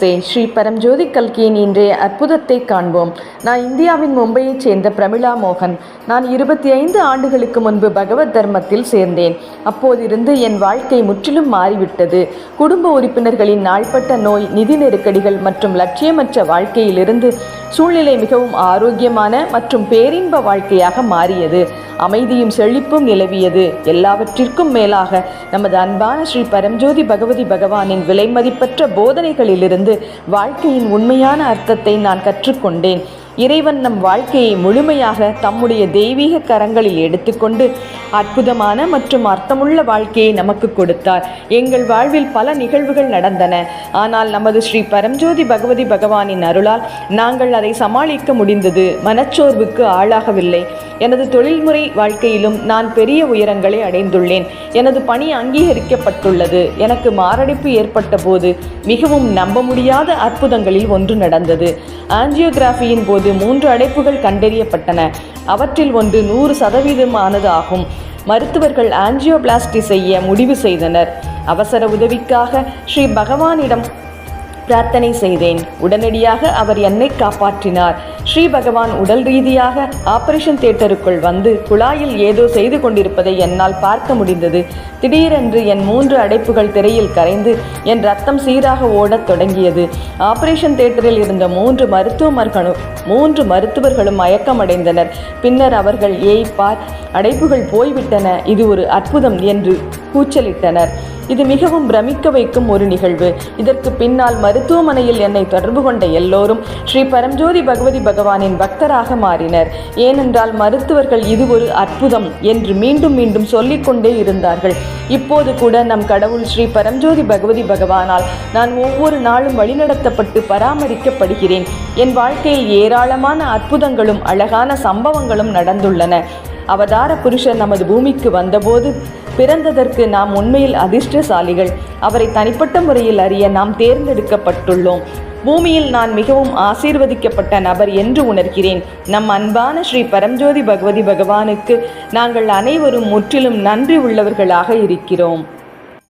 நமஸ்தே ஸ்ரீ பரம்ஜோதி கல்கியின் இன்றைய அற்புதத்தை காண்போம். நான் இந்தியாவின் மும்பையைச் சேர்ந்த பிரமிளா மோகன். நான் இருபத்தி ஐந்து ஆண்டுகளுக்கு முன்பு பகவத் தர்மத்தில் சேர்ந்தேன். அப்போதிருந்து என் வாழ்க்கை முற்றிலும் மாறிவிட்டது. குடும்ப உறுப்பினர்களின் நாள்பட்ட நோய் நிதி நெருக்கடிகள் மற்றும் லட்சியமற்ற வாழ்க்கையிலிருந்து சூழ்நிலை மிகவும் ஆரோக்கியமான மற்றும் பேரின்ப வாழ்க்கையாக மாறியது. அமைதியும் செழிப்பும் நிலவியது. எல்லாவற்றிற்கும் மேலாக நமது அன்பான ஸ்ரீ பரம்ஜோதி பகவதி பகவானின் விலைமதிப்பற்ற போதனைகளிலிருந்து வாழ்க்கையின் உண்மையான அர்த்தத்தை நான் கற்றுக்கொண்டேன். இறைவன் நம் வாழ்க்கையை முழுமையாக தம்முடைய தெய்வீக கரங்களில் எடுத்துக்கொண்டு அற்புதமான மற்றும் அர்த்தமுள்ள வாழ்க்கையை நமக்கு கொடுத்தார். எங்கள் வாழ்வில் பல நிகழ்வுகள் நடந்தன. ஆனால் நமது ஸ்ரீ பரம்ஜோதி பகவதி பகவானின் அருளால் நாங்கள் அதை சமாளிக்க முடிந்தது. மனச்சோர்வுக்கு ஆளாகவில்லை. எனது தொழில்முறை வாழ்க்கையிலும் நான் பெரிய உயரங்களை அடைந்துள்ளேன். எனது பணி அங்கீகரிக்கப்பட்டுள்ளது. எனக்கு மாரடைப்பு ஏற்பட்ட போது மிகவும் நம்ப முடியாத அற்புதங்களில் ஒன்று நடந்தது. ஆஞ்சியோகிராஃபியின் போது மூன்று அடைப்புகள் கண்டறியப்பட்டன. அவற்றில் ஒன்று நூறு சதவீதமானது ஆகும். மருத்துவர்கள் ஆஞ்சியோபிளாஸ்டி செய்ய முடிவு செய்தனர். அவசர உதவிக்காக ஸ்ரீ பகவானிடம் பிரார்த்தனை செய்தேன். உடனடியாக அவர் என்னை காப்பாற்றினார். ஸ்ரீ பகவான் உடல் ரீதியாக ஆபரேஷன் தியேட்டருக்குள் வந்து குழாயில் ஏதோ செய்து கொண்டிருப்பதை என்னால் பார்க்க முடிந்தது. திடீரென்று என் மூன்று அடைப்புகள் திரையில் கரைந்து என் ரத்தம் சீராக ஓடத் தொடங்கியது. ஆபரேஷன் தியேட்டரில் இருந்த மூன்று மருத்துவமர்களும் மூன்று மருத்துவர்களும் மயக்கமடைந்தனர். பின்னர் அவர்கள் ஏய் பார் அடைப்புகள் போய்விட்டன. இது ஒரு அற்புதம் என்று கூச்சலிட்டனர். இது மிகவும் பிரமிக்க வைக்கும் ஒரு நிகழ்வு. இதற்கு பின்னால் மருத்துவமனையில் என்னை தொடர்பு கொண்ட எல்லோரும் ஸ்ரீ பரம்ஜோதி பகவதி பகவானின் பக்தராக மாறினர். ஏனென்றால் மருத்துவர்கள் இது ஒரு அற்புதம் என்று மீண்டும் மீண்டும் சொல்லிக்கொண்டே இருந்தார்கள். இப்போது கூட நம் கடவுள் ஸ்ரீ பரம்ஜோதி பகவதி பகவானால் நான் ஒவ்வொரு நாளும் வழிநடத்தப்பட்டு பராமரிக்கப்படுகிறேன். என் வாழ்க்கையில் ஏராளமான அற்புதங்களும் அழகான சம்பவங்களும் நடந்துள்ளன. அவதார புருஷர் நமது பூமிக்கு வந்தபோது பிறந்ததற்கு நாம் உண்மையில் அதிர்ஷ்டசாலிகள். அவரை தனிப்பட்ட முறையில் அறிய நாம் தேர்ந்தெடுக்கப்பட்டுள்ளோம். பூமியில் நான் மிகவும் ஆசீர்வதிக்கப்பட்ட நபர் என்று உணர்கிறேன். நம் அன்பான ஸ்ரீ பரம்ஜோதி பகவதி பகவானுக்கு நாங்கள் அனைவரும் முற்றிலும் நன்றி உள்ளவர்களாக இருக்கிறோம்.